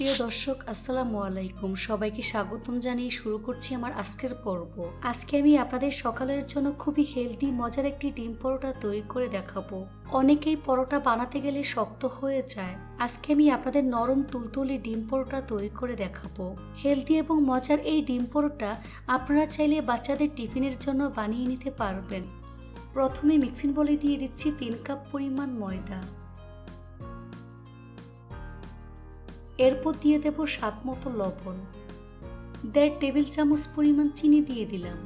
প্রিয় দর্শক, আসসালামু আলাইকুম। সবাইকে স্বাগতম জানিয়ে শুরু করছি আমার আজকের পর্ব। আজকে আমি আপনাদের সকালের জন্য খুবই হেলদি মজার একটি ডিম পরোটা তৈরি করে দেখাবো। অনেকেই পরোটা বানাতে গেলে শক্ত হয়ে যায়। আজকে আমি আপনাদের নরম তুলতুলি ডিম পরোটা তৈরি করে দেখাবো। হেলদি এবং মজার এই ডিম পরোটা আপনারা চাইলে বাচ্চাদের টিফিনের জন্য বানিয়ে নিতে পারবেন। প্রথমে মিক্সিং বলে দিয়ে দিচ্ছি তিন কাপ পরিমাণ ময়দা। এরপর দিয়ে দেব স্বাদ মতো লবণ। দেড় টেবিল চামচ পরিমাণ চিনি দিয়ে দিলাম।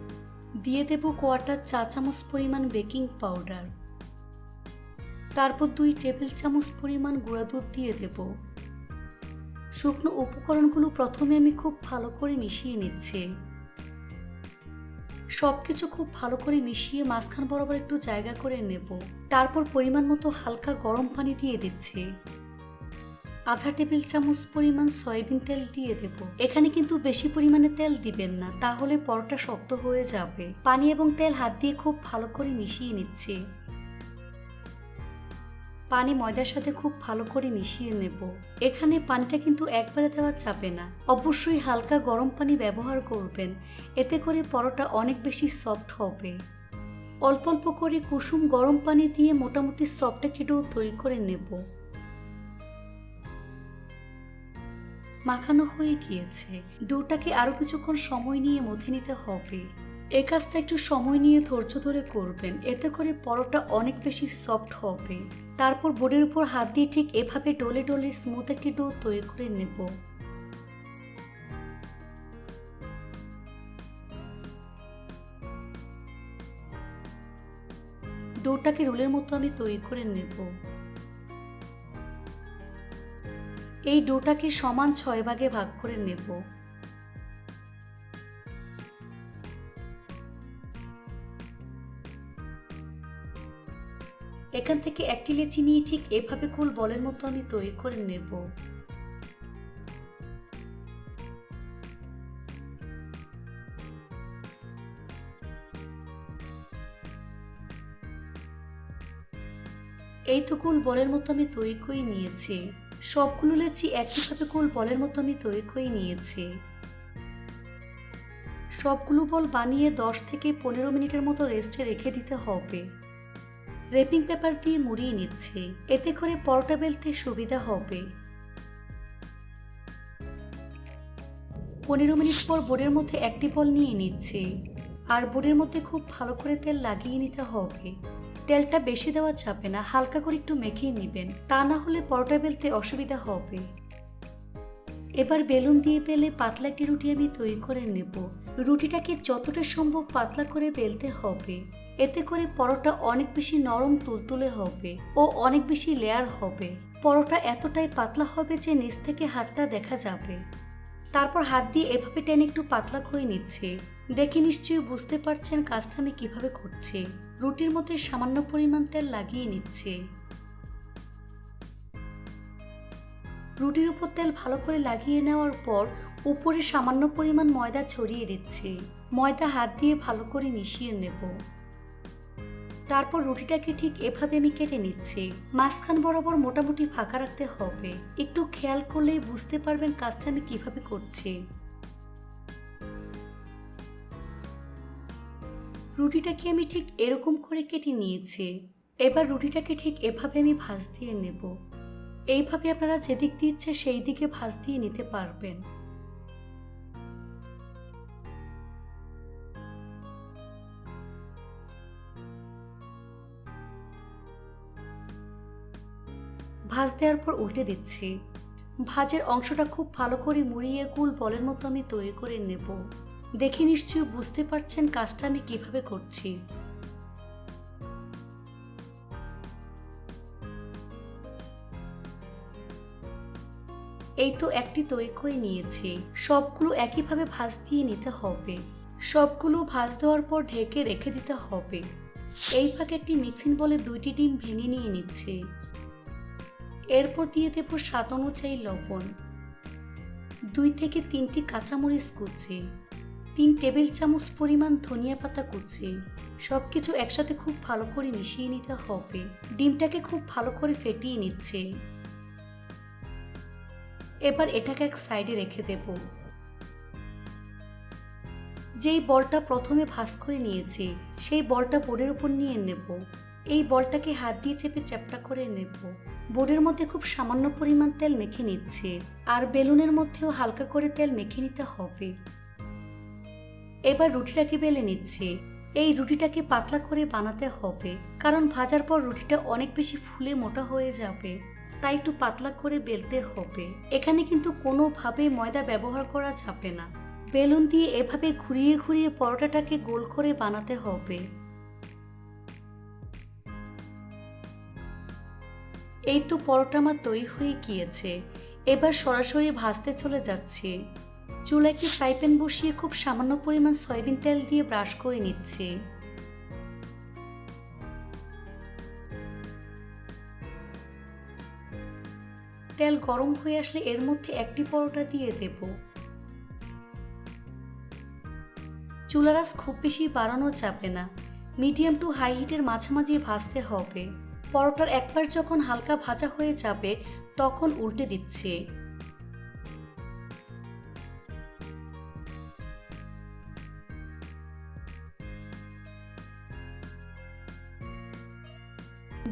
দিয়ে দেব কোয়াটার চা চামচ পরিমাণ বেকিং পাউডার। তারপর দুই টেবিল চামচ পরিমাণ গুঁড়া দুধ দিয়ে দেব। শুকনো উপকরণগুলো প্রথমে আমি খুব ভালো করে মিশিয়ে নিচ্ছি। সব কিছু খুব ভালো করে মিশিয়ে মাঝখান বরাবর একটু জায়গা করে নেব। তারপর পরিমাণ মতো হালকা গরম পানি দিয়ে দিচ্ছি। আধা টেবিল চামচ পরিমাণ সয়াবিন তেল দিয়ে দেব। এখানে কিন্তু বেশি পরিমাণে তেল দিবেন না, তাহলে পরোটা শক্ত হয়ে যাবে। পানি এবং তেল হাত দিয়ে খুব ভালো করে মিশিয়ে নিচ্ছি। পানি ময়দার সাথে খুব ভালো করে মিশিয়ে নেব। এখানে পানিটা কিন্তু একবারে দেওয়া যাবে না। অবশ্যই হালকা গরম পানি ব্যবহার করবেন, এতে করে পরোটা অনেক বেশি সফট হবে। অল্প অল্প করে কুসুম গরম পানি দিয়ে মোটামুটি সফট একটি ডো তৈরি করে নেব। মাখানো হয়ে গিয়েছে। ডোটাকে আরও কিছুক্ষণ সময় নিয়ে মথে নিতে হবে। এ কাজটা একটু সময় নিয়ে ধৈর্য ধরে করবেন। এতে করে পরোটা অনেক বেশি সফট হবে। তারপর বোর্ডের উপর হাত দিয়ে ঠিক এভাবে ডলে ডলে স্মুথ একটি ডো তৈরি করে নেব। ডোটাকে রোলের মতো আমি তৈরি করে নেব। এই ডোটাকে সমান ছয় ভাগে ভাগ করে নেব। এখান থেকে একটি লেচি নিয়ে ঠিক এভাবে কুল বলের মতো আমি তৈরি করে নেব। এই তো কুল বলের মতো আমি তৈরি করে নিয়েছি। সবগুলো লেচি একইভাবে গোল বলের মতো আমি তৈরি করে নিয়েছি। সবগুলো বল বানিয়ে দশ থেকে পনেরো মিনিটের মতো রেস্টে রেখে দিতে হবে। রেপিং পেপার দিয়ে মুড়িয়ে নিচ্ছি। এতে করে পরোটা বেলতে সুবিধা হবে। পনেরো মিনিট পর বোর্ডের মধ্যে একটি বল নিয়ে নিচ্ছি। আর বোর্ডের মধ্যে খুব ভালো করে তেল লাগিয়ে নিতে হবে। তেলটা বেশি দেওয়া যাবে না, হালকা করে একটু মেখে নেবেন। তা না হলে পরোটা বেলতে অসুবিধা হবে। এবার বেলুন দিয়ে পেলে পাতলা একটি রুটি আমি তৈরি করে নেব। রুটিটাকে যতটা সম্ভব পাতলা করে বেলতে হবে। এতে করে পরোটা অনেক বেশি নরম তুলতুলে হবে ও অনেক বেশি লেয়ার হবে। পরোটা এতটাই পাতলা হবে যে নিচ থেকে হাতটা দেখা যাবে। তারপর হাত দিয়ে এভাবে টেনে একটু পাতলা করে নিচ্ছে। দেখে নিশ্চয়ই বুঝতে পারছেন কাজটা আমি কীভাবে করছি। রুটির মধ্যে সামান্য পরিমাণ তেল লাগিয়ে নিচ্ছে। রুটির উপর তেল ভালো করে লাগিয়ে নেওয়ার পর উপরে সামান্য পরিমাণ ময়দা ছড়িয়ে দিচ্ছে। ময়দা হাত দিয়ে ভালো করে মিশিয়ে নেব। তারপর রুটিটাকে ঠিক এভাবে আমি কেটে নিচ্ছি। মাঝখান বরাবর মোটামুটি ফাঁকা রাখতে হবে। একটু খেয়াল করলেই বুঝতে পারবেন কাজটা আমি কীভাবে করছি। রুটিটাকে আমি ঠিক এরকম করে কেটে নিয়েছি। এবার রুটিটাকে ঠিক এভাবে আমি ভাজ দিয়ে নেব। এইভাবে আপনারা যেদিক দিয়ে ইচ্ছে সেই দিকে ভাজ দিয়ে নিতে পারবেন। ভাজ দেওয়ার পর উল্টে দিচ্ছি। ভাজের অংশটা খুব ভালো করে মুড়িয়ে গুল বলের মতো আমি তৈরি করে নেব। দেখে নিশ্চয়ই বুঝতে পারছেন কাজটা আমি কীভাবে করছি। এই তো একটি তৈরি করে নিয়েছি। সবগুলো একইভাবে ভাজ দিয়ে নিতে হবে। সবগুলো ভাজ দেওয়ার পর ঢেকে রেখে দিতে হবে। এই ফাঁকে একটি মিক্সিং বলে দুইটি ডিম ভেঙে নিয়ে নিচ্ছে। এরপর দিয়ে দেব স্বাদ অনুযায়ী লবণ। দুই থেকে তিনটি কাঁচামরিচ কুচি, তিন টেবিল চামচ পরিমাণ ধনিয়া পাতা কুচি সব কিছু একসাথে খুব ভালো করে মিশিয়ে নিতে হবে। ডিমটাকে খুব ভালো করে ফেটিয়ে নিচ্ছে। এবার এটাকে এক সাইডে রেখে দেব। যেই বলটা প্রথমে ভাঁজ করে নিয়েছি, সেই বলটা বোর্ডের উপর নিয়ে নেব। এই বলটাকে হাত দিয়ে চেপে চ্যাপটা করে নেব। বোর্ডের মধ্যে খুব সামান্য পরিমাণ তেল মেখে নিচ্ছে, আর বেলুনের মধ্যেও হালকা করে তেল মেখে নিতে হবে। এবার রুটিটাকে বেলে নিচ্ছে। এই রুটিটাকে পাতলা করে বানাতে হবে, কারণ ভাজার পর রুটিটা অনেক বেশি ফুলে মোটা হয়ে যাবে, তাই একটু পাতলা করে বেলতে হবে। এখানে কিন্তু কোনোভাবে ময়দা ব্যবহার করা যাবে না। বেলুন দিয়ে এভাবে ঘুরিয়ে ঘুরিয়ে পরোটাটাকে গোল করে বানাতে হবে। এই তো পরোটা আমার তৈরি হয়ে গিয়েছে। এবার সরাসরি ভাজতে চলে যাচ্ছে। চুলা একটি ফ্রাই প্যান বসিয়ে খুব সামান্য পরিমাণ সয়াবিন তেল দিয়ে ব্রাশ করে নিচ্ছে। তেল গরম হয়ে আসলে এর মধ্যে একটি পরোটা দিয়ে দেব। চুলার আঁচ খুব বেশি বাড়ানো যাবে না। মিডিয়াম টু হাই হিটের মাঝামাঝি ভাজতে হবে। পরোটার একবার যখন হালকা ভাজা হয়ে যাবে, তখন উল্টে দিচ্ছে।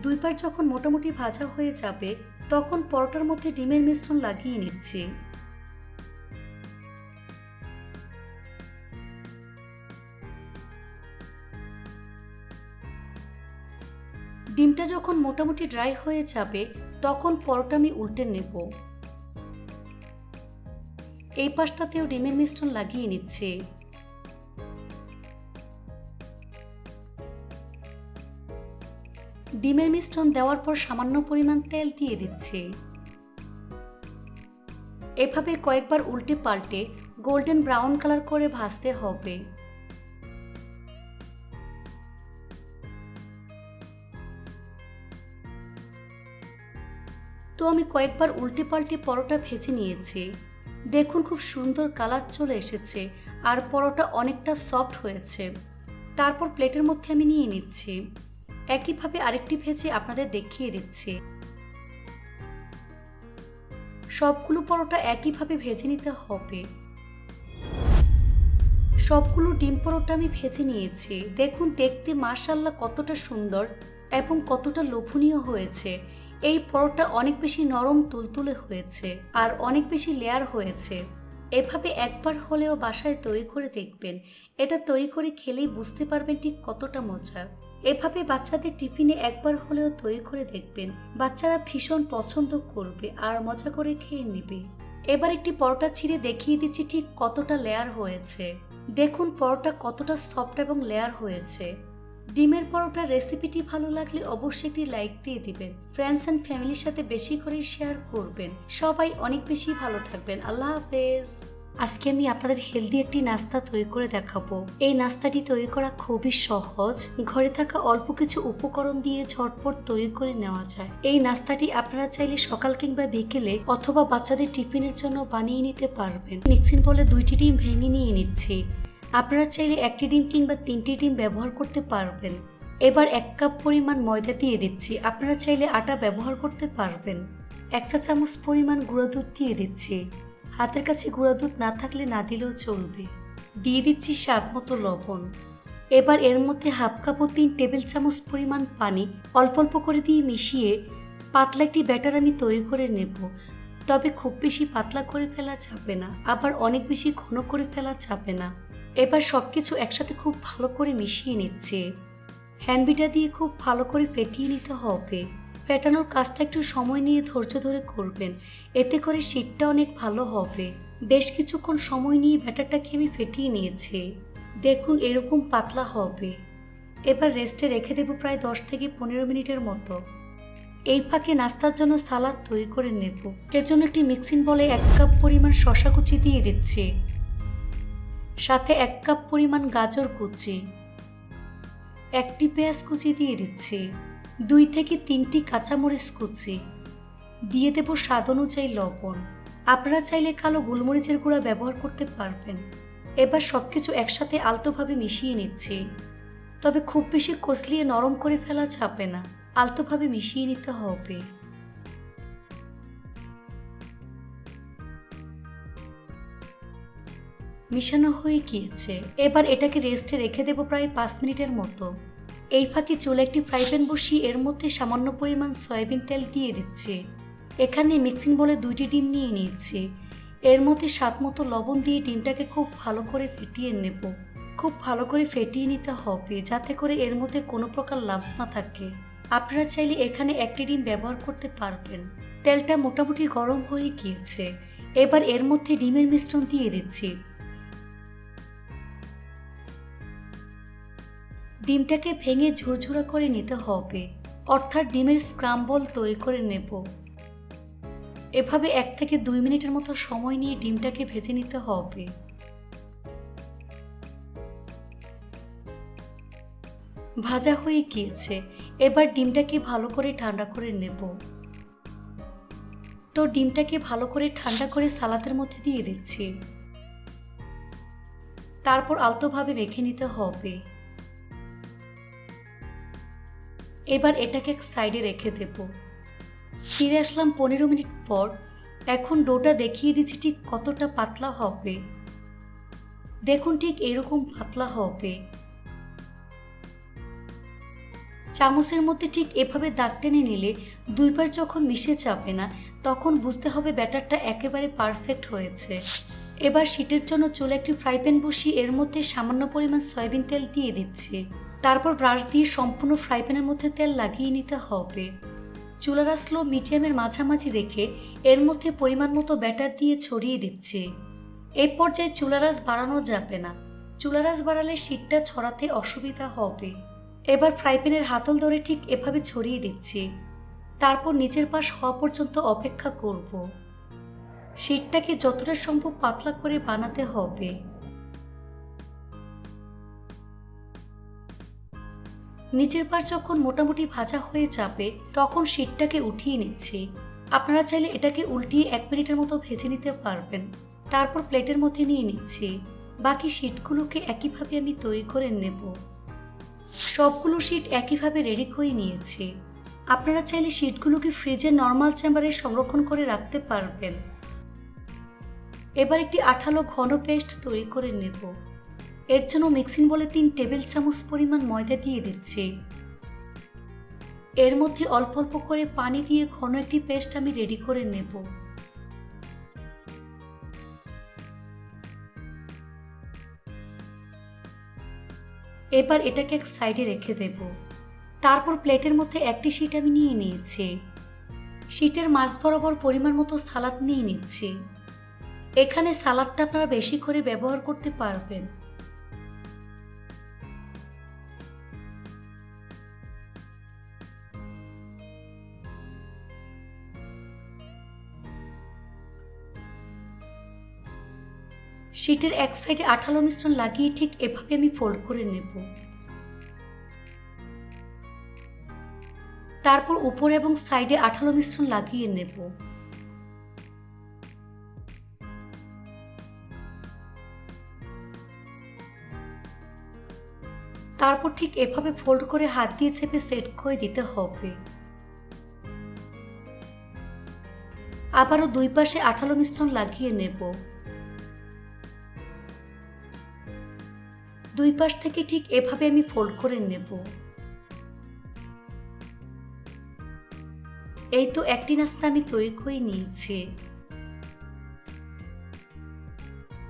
দুইবার যখন মোটামুটি ভাজা হয়ে যাবে, তখন পরোটার মধ্যে ডিমের মিশ্রণ লাগিয়ে নিচ্ছি। যখন মোটামুটি ড্রাই হয়ে যাবে, তখন পরোটা আমি উল্টে নেব। এই পাশটাতেও ডিমের মিশ্রণ লাগিয়ে নিচ্ছে। ডিমের মিশ্রণ দেওয়ার পর সামান্য পরিমাণ তেল দিয়ে দিচ্ছে। এভাবে কয়েকবার উল্টে পাল্টে গোল্ডেন ব্রাউন কালার করে ভাজতে হবে। তো আমি কয়েকবার উল্টে পাল্টে পরোটা ভেজে নিয়েছি। দেখুন খুব সুন্দর কালার চলে এসেছে আর পরোটা অনেকটা সফট হয়েছে। তারপর প্লেটের মধ্যে আমি নিয়ে নিচ্ছি। একইভাবে আরেকটি ভেজে আপনাদের দেখিয়ে দিচ্ছি। সবগুলো পরোটা একইভাবে ভেজে নিতে হবে। সবগুলো ডিম পরোটা আমি ভেজে নিয়েছি। দেখুন, দেখতে মার্শাল্লাহ কতটা সুন্দর এবং কতটা লোভনীয় হয়েছে। এই পরোটা অনেক বেশি নরম, তুলতুলে হয়েছে আর অনেক বেশি লেয়ার হয়েছে। এভাবে একবার হলেও বাসায় তৈরি করে দেখবেন। এটা তৈরি করে খেলেই বুঝতে পারবেন ঠিক কতটা মজা এভাবে বাচ্চাদের টিফিনে একবার হলেও তৈরি করে দেখবেন। বাচ্চারা ভীষণ পছন্দ করবে আর মজা করে খেয়ে নেবে। এবার একটি পরোটা ছিঁড়ে দেখিয়ে দিচ্ছি ঠিক কতটা লেয়ার হয়েছে। দেখুন পরোটা কতটা সফট এবং লেয়ার হয়েছে। ডিমের পরোটার রেসিপিটি ভালো লাগলে অবশ্যই একটি লাইক দিয়ে দিবেন। ফ্রেন্ডস অ্যান্ড ফ্যামিলির সাথে বেশি করে শেয়ার করবেন। সবাই অনেক বেশি ভালো থাকবেন। আল্লাহ হাফেজ। আজকে আমি আপনাদের হেলদি একটি নাস্তা তৈরি করে দেখাবো। এই নাস্তাটি তৈরি করা খুবই সহজ। ঘরে থাকা অল্প কিছু উপকরণ দিয়ে ঝটপট তৈরি করে নেওয়া যায়। এই নাস্তাটি আপনারা চাইলে সকাল কিংবা বিকেলে অথবা বাচ্চাদের টিফিনের জন্য বানিয়ে নিতে পারবেন। মিক্সিং বলে দুইটি ডিম ভেঙে নিয়ে নিচ্ছি। আপনারা চাইলে একটি ডিম কিংবা তিনটি ডিম ব্যবহার করতে পারবেন। এবার এক কাপ পরিমাণ ময়দা দিয়ে দিচ্ছি। আপনারা চাইলে আটা ব্যবহার করতে পারবেন। এক চা চামচ পরিমাণ গুঁড়া দুধ দিয়ে দিচ্ছি। হাতের কাছে গুঁড়া দুধ না থাকলে না দিলেও চলবে। দিয়ে দিচ্ছি স্বাদ মতো লবণ। এবার এর মধ্যে হাফ কাপ ও তিন টেবিল চামচ পরিমাণ পানি অল্প অল্প করে দিয়ে মিশিয়ে পাতলা একটি ব্যাটার আমি তৈরি করে নেব। তবে খুব বেশি পাতলা করে ফেলা যাবে না। আবার অনেক বেশি ঘন করে ফেলা যাবে না। এবার সব কিছু একসাথে খুব ভালো করে মিশিয়ে নিচ্ছে। হ্যান্ডবিটা দিয়ে খুব ভালো করে ফেটিয়ে নিতে হবে। ফেটানোর কাজটা একটু সময় নিয়ে ধৈর্য ধরে করবেন। এতে করে শীতটা অনেক ভালো হবে। বেশ কিছুক্ষণ সময় নিয়ে ব্যাটারটাকে আমি ফেটিয়ে নিয়েছি। দেখুন, এরকম পাতলা হবে। এবার রেস্টে রেখে দেবো প্রায় দশ থেকে পনেরো মিনিটের মতো। এই ফাঁকে নাস্তার জন্য সালাদ তৈরি করে নেব। সেজন্য একটি মিক্সিং বলে এক কাপ পরিমাণ শশা কুচি দিয়ে দিচ্ছি। সাথে এক কাপ পরিমাণ গাজর কুচি, একটি পেঁয়াজ কুচি দিয়ে দিচ্ছি, দুই থেকে তিনটি কাঁচামরিচ কুচি। দিয়ে দেব স্বাদ অনুযায়ী লবণ। আপনারা চাইলে কালো গোলমরিচের গুঁড়া ব্যবহার করতে পারবেন। এবার সব কিছু একসাথে আলতোভাবে মিশিয়ে নিচ্ছি। তবে খুব বেশি কষলিয়ে নরম করে ফেলা যাবে না। আলতোভাবে মিশিয়ে নিতে হবে। মিশানো হয়ে গিয়েছে। এবার এটাকে রেস্টে রেখে দেবো প্রায় পাঁচ মিনিটের মতো। এই ফাঁকে চুলে একটি ফ্রাই প্যান বসিয়ে এর মধ্যে সামান্য পরিমাণ সয়াবিন তেল দিয়ে দিচ্ছে। এখানে মিক্সিং বলে দুইটি ডিম নিয়ে নিয়েছি। এর মধ্যে স্বাদ মতো লবণ দিয়ে ডিমটাকে খুব ভালো করে ফেটিয়ে নেব। খুব ভালো করে ফেটিয়ে নিতে হবে, যাতে করে এর মধ্যে কোনো প্রকার লাভস না থাকে। আপনারা চাইলে এখানে একটি ডিম ব্যবহার করতে পারবেন। তেলটা মোটামুটি গরম হয়ে গিয়েছে। এবার এর মধ্যে ডিমের মিশ্রণ দিয়ে দিচ্ছি। ডিমটাকে ভেঙে ঝুরঝুরা করে নিতে হবে। অর্থাৎ ডিমের স্ক্রাম্বল তৈরি করে নেব। এভাবে এক থেকে দুই মিনিটের মতো সময় নিয়ে ডিমটাকে ভেজে নিতে হবে। ভাজা হয়ে গিয়েছে। এবার ডিমটাকে ভালো করে ঠান্ডা করে নেব। তো ডিমটাকে ভালো করে ঠান্ডা করে সালাদের মধ্যে দিয়ে দিচ্ছি। তারপর আলতোভাবে মেখে নিতে হবে। এবার এটাকে এক সাইডে রেখে দেব। ফিরে আসলাম পনেরো মিনিট পর। এখন ডোটা দেখিয়ে দিচ্ছি ঠিক কতটা পাতলা হবে। দেখুন ঠিক এরকম পাতলা হবে। চামচের মধ্যে ঠিক এভাবে দাগ টেনে নিলে দুইবার যখন মিশে যাবে না, তখন বুঝতে হবে ব্যাটারটা একেবারে পারফেক্ট হয়েছে। এবার শীতের জন্য চুলে একটি ফ্রাই প্যান বসিয়ে এর মধ্যে সামান্য পরিমাণ সয়াবিন তেল দিয়ে দিচ্ছি। তারপর ব্রাশ দিয়ে সম্পূর্ণ ফ্রাই প্যানের মধ্যে তেল লাগিয়ে নিতে হবে। চুলারা স্লো মিডিয়ামের মাঝামাঝি রেখে এর মধ্যে পরিমাণ মতো ব্যাটার দিয়ে ছড়িয়ে দিচ্ছে। এই পর্যায়ে চুলারাস বাড়ানো যাবে না। চুলারাস বাড়ালে শীতটা ছড়াতে অসুবিধা হবে। এবার ফ্রাই প্যানের হাতল ধরে ঠিক এভাবে ছড়িয়ে দিচ্ছি। তারপর নিচের পাশ হওয়া পর্যন্ত অপেক্ষা করব। শীতটাকে যতটা সম্ভব পাতলা করে বানাতে হবে। নিচের পার যখন মোটামুটি ভাজা হয়ে যাবে, তখন শীতটাকে উঠিয়ে নিচ্ছি। আপনারা চাইলে এটাকে উল্টিয়ে এক মিনিটের মতো ভেজে নিতে পারবেন। তারপর প্লেটের মধ্যে নিয়ে নিচ্ছি। বাকি শীটগুলোকে একইভাবে আমি তৈরি করে নেব। সবগুলো শীট একইভাবে রেডি করে নিয়েছি। আপনারা চাইলে শীটগুলোকে ফ্রিজে নর্মাল চেম্বারে সংরক্ষণ করে রাখতে পারবেন। এবার একটি আঠালো ঘন পেস্ট তৈরি করে নেব। এর জন্য মিক্সিং বলে তিন টেবিল চামচ পরিমাণ ময়দা দিয়ে দিচ্ছি। এর মধ্যে অল্প অল্প করে পানি দিয়ে ঘন একটি পেস্ট আমি রেডি করে নেব। এবার এটাকে এক সাইডে রেখে দেব। তারপর প্লেটের মধ্যে একটি শিট আমি নিয়ে নিয়েছি। শিটের মাছ বরাবর পরিমাণ মতো সালাদ নিয়ে নিচ্ছি। এখানে সালাদটা আপনারা বেশি করে ব্যবহার করতে পারবেন। শিটের এক সাইডে আঠালো মিশ্রণ লাগিয়ে ঠিক এভাবে আমি ফোল্ড করে নেব। তারপর উপরে এবং সাইডে আঠালো মিশ্রণ লাগিয়ে নেব। তারপর ঠিক এভাবে ফোল্ড করে হাত দিয়ে চেপে সেট করে দিতে হবে। আবারও দুই পাশে আঠালো মিশ্রণ লাগিয়ে নেব। দুই পাশ থেকে ঠিক এভাবে আমি ফোল্ড করে নেব। এই তো একটি নাস্তা আমি তৈরি করে নিয়েছি।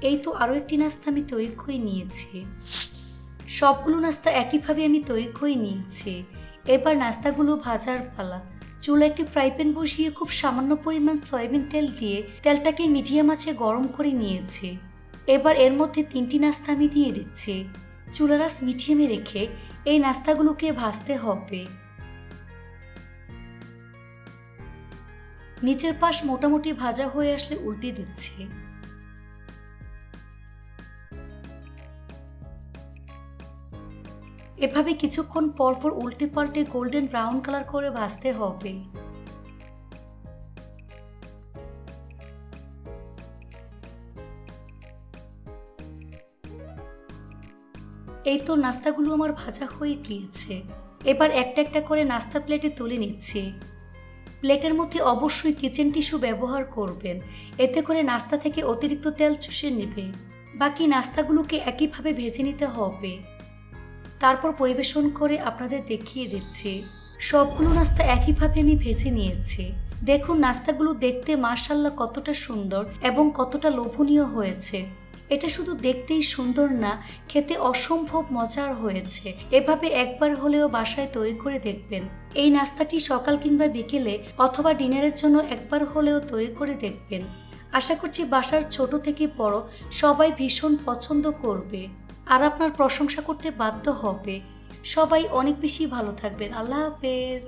এই তো আরও একটি নাস্তা আমি তৈরি করে নিয়েছি। সবগুলো নাস্তা একইভাবে আমি তৈরি করে নিয়েছি। এবার নাস্তাগুলো ভাজার পালা। চুলা একটি ফ্রাই প্যান বসিয়ে খুব সামান্য পরিমাণ সয়াবিন তেল দিয়ে তেলটাকে মিডিয়াম আছে গরম করে নিয়েছি। এবার এর মধ্যে তিনটি নাস্তা আমি দিয়ে দিচ্ছি। চুলারাস মিডিয়ামে রেখে এই নাস্তাগুলোকে ভাজতে হবে। নিচের পাশ মোটামুটি ভাজা হয়ে আসলে উল্টে দিচ্ছি। এভাবে কিছুক্ষণ পরপর উল্টে পাল্টে গোল্ডেন ব্রাউন কালার করে ভাজতে হবে। এই তো নাস্তাগুলো আমার ভাজা হয়ে গিয়েছে। এবার একটা একটা করে নাস্তা প্লেটে তুলে নিচ্ছি। প্লেটের মধ্যে অবশ্যই কিচেন টিস্যু ব্যবহার করবেন। এতে করে নাস্তা থেকে অতিরিক্ত তেল চুষে নেবে। বাকি নাস্তাগুলোকে একইভাবে ভেজে নিতে হবে। তারপর পরিবেশন করে আপনাদের দেখিয়ে দিচ্ছি। সবগুলো নাস্তা একইভাবে আমি ভেজে নিয়েছি। দেখুন, নাস্তাগুলো দেখতে মার্শাল্লাহ কতটা সুন্দর এবং কতটা লোভনীয় হয়েছে। এটা শুধু দেখতেই সুন্দর না, খেতে অসম্ভব মজার হয়েছে। এভাবে একবার হলেও বাসায় তৈরি করে দেখবেন। এই নাস্তাটি সকাল কিংবা বিকেলে অথবা ডিনারের জন্য একবার হলেও তৈরি করে দেখবেন। আশা করছি বাসার ছোট থেকে বড় সবাই ভীষণ পছন্দ করবে আর আপনার প্রশংসা করতে বাধ্য হবে। সবাই অনেক বেশি ভালো থাকবেন। আল্লাহ হাফেজ।